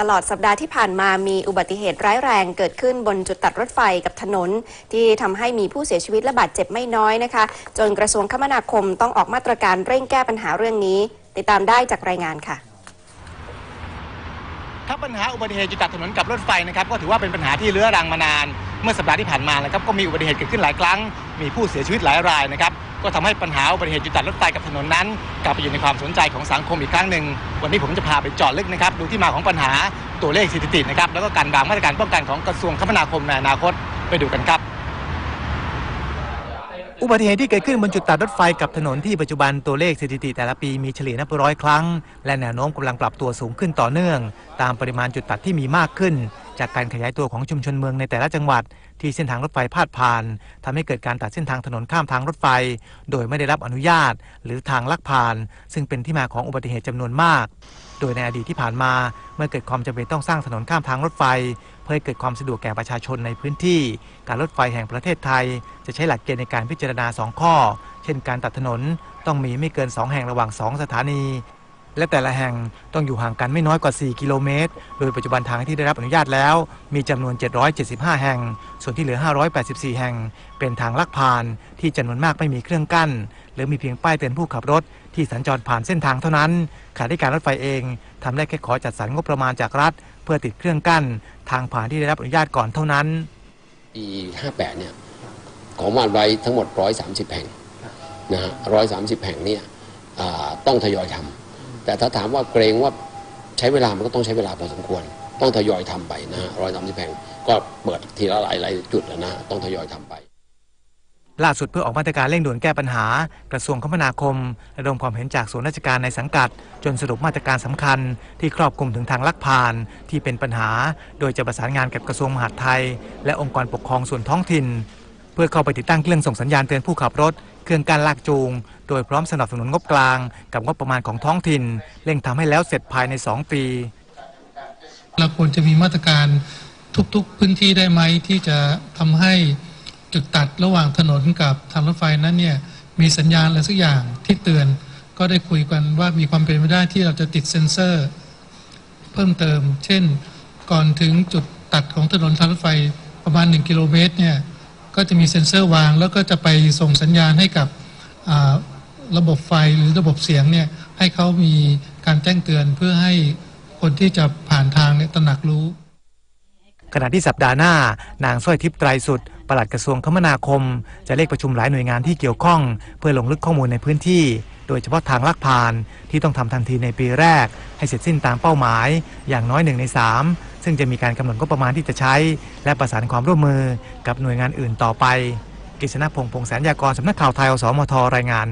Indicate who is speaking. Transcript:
Speaker 1: ตลอดสัปดาห์ที่ผ่านมามีอุบัติเหตุร้ายแรงเกิดขึ้นบนจุดตัดรถไฟกับถนน ที่ทำให้มีผู้เสียชีวิตและบาดเจ็บไม่น้อยนะคะ จนกระทรวงคมนาคมต้องออกมาตรการเร่งแก้ปัญหาเรื่องนี้ ติดตามได้จากรายงานค่ะ
Speaker 2: ครับปัญหาอุบัติเหตุจุดตัดถนนกับรถไฟนะครับก็ถือว่าเป็นปัญหาที่เรื้อรังมานาน เมื่อสัปดาห์ที่ผ่านมานะครับก็มีอุบัติเหตุเกิดขึ้นหลายครั้ง มีผู้เสียชีวิตหลายรายนะครับ ก็ทำให้ปัญหาอุบัติเหตุจุดตัดรถไฟกับถนนนั้น กลับไปอยู่ในความสนใจของสังคมอีกครั้งหนึ่งวันนี้ผมจะพาไปเจาะลึกนะครับดูที่มาของปัญหาตัวเลขสถิตินะครับแล้วก็การวางมาตรการป้องกันของกระทรวงคมนาคมในอนาคตไปดูกันครับอุบัติเหตุที่เกิดขึ้นบนจุดตัดรถไฟกับถนนที่ปัจจุบันตัวเลขสถิติแต่ละปีมีเฉลี่ยนับร้อยครั้ง และแนวโน้มกำลังปรับตัวสูงขึ้นต่อเนื่อง ตามปริมาณจุดตัดที่มีมากขึ้น จากการขยายตัวของชุมชนเมืองในแต่ละจังหวัด ที่เส้นทางรถไฟพาดผ่านทำให้เกิดการตัดเส้นทางถนนข้ามทางรถไฟ โดยไม่ได้รับอนุญาต หรือทางลักผ่าน ซึ่งเป็นที่มาของอุบัติเหตุจำนวนมาก โดยในอดีตที่ผ่านมาเมื่อเกิดความจำเป็นต้องสร้างถนนข้ามทางรถไฟ เพื่อให้เกิดความสะดวกแก่ประชาชนในพื้นที่ การรถไฟแห่งประเทศไทย จะใช้หลักเกณฑ์ในการพิจารณา 2 ข้อ เช่น การตัดถนนต้องมีไม่เกิน 2 แห่งระหว่าง 2 สถานี และแต่ละแห่งต้องอยู่ห่างกันไม่น้อยกว่า 4 กิโลเมตร โดยปัจจุบันทางที่ได้รับอนุญาตแล้ว มีจำนวน 775 แห่ง ส่วนที่เหลือ 584 แห่ง เป็นทางลักผ่านที่จำนวนมากไม่มีเครื่องกั้น หรือมีเพียงป้ายเตือนผู้ขับรถที่สัญจรผ่านเส้นทางเท่านั้นขณะที่การรถไฟเองทำได้แค่ขอจัดสรรงบประมาณจากรัฐ เพื่อติดเครื่องกั้น ทางผ่านที่ได้รับอนุญาตก่อนเท่านั้น
Speaker 3: ปี58 เนี่ยของวาไว้ทั้งหมด 130 แห่งนะฮะ130 แห่งเนี่ยต้องทยอยทำ แต่ถ้าถามว่าเกรงว่าใช้เวลามันก็ต้องใช้เวลาพอสมควร ต้องทยอยทำไปนะฮะ130แห่แพงก็เปิดทีละหลายหลายจุดแล้วนะต้องทยอยทำไป
Speaker 2: ล่าสุดเพื่อออกมาตรการเร่งด่วนแก้ปัญหา กระทรวงคมนาคมระดมความเห็นจากส่วนราชการในสังกัด จนสรุปมาตรการสำคัญ ที่ครอบคลุมถึงทางลักพานที่เป็นปัญหา โดยจะประสานงานกับกระทรวงมหาดไทย และองค์กรปกครองส่วนท้องถิ่น เพื่อเข้าไปติดตั้งเครื่องส่งสัญญาณเตือนผู้ขับรถ เครื่องการลากจูง โดยพร้อมสนับสนุนงบกลาง กับงบประมาณของท้องถิ่น เร่งทำให้แล้วเสร็จภายใน 2 ปี
Speaker 4: เราควรจะมีมาตรการทุกๆพื้นที่ได้ไหมที่จะทำให้จุดตัดระหว่างถนนกับทางรถไฟนั้นเนี่ยมีสัญญาณอะไรสักอย่างที่เตือนก็ได้คุยกันว่ามีความเป็นไปได้ที่เราจะติดเซ็นเซอร์ เพิ่มเติม เช่น ก่อนถึงจุดตัดของถนนทางรถไฟประมาณ 1 กิโลเมตรเนี่ย ก็จะมีเซ็นเซอร์วาง แล้วก็จะไปส่งสัญญาณให้กับระบบไฟหรือระบบเสียงเนี่ยให้เขามีการแจ้งเตือนเพื่อให้คนที่จะผ่านทางเนี่ยตระหนักรู้
Speaker 2: ขณะที่สัปดาห์หน้า นางสร้อยทิพย์ไตรสุดปลัดกระทรวงคมนาคม จะเรียกประชุมหลายหน่วยงานที่เกี่ยวข้อง เพื่อลงลึกข้อมูลในพื้นที่ โดยเฉพาะทางลักพานที่ต้องทำทันทีในปีแรก ให้เสร็จสิ้นตามเป้าหมาย อย่างน้อยหนึ่งใน3 ซึ่งจะมีการกำหนดงบประมาณที่จะใช้ และประสานความร่วมมือกับหน่วยงานอื่นต่อไปกฤษณพงษ์พงษ์แสนยากรสำนักข่าวไทยอสมทรายงาน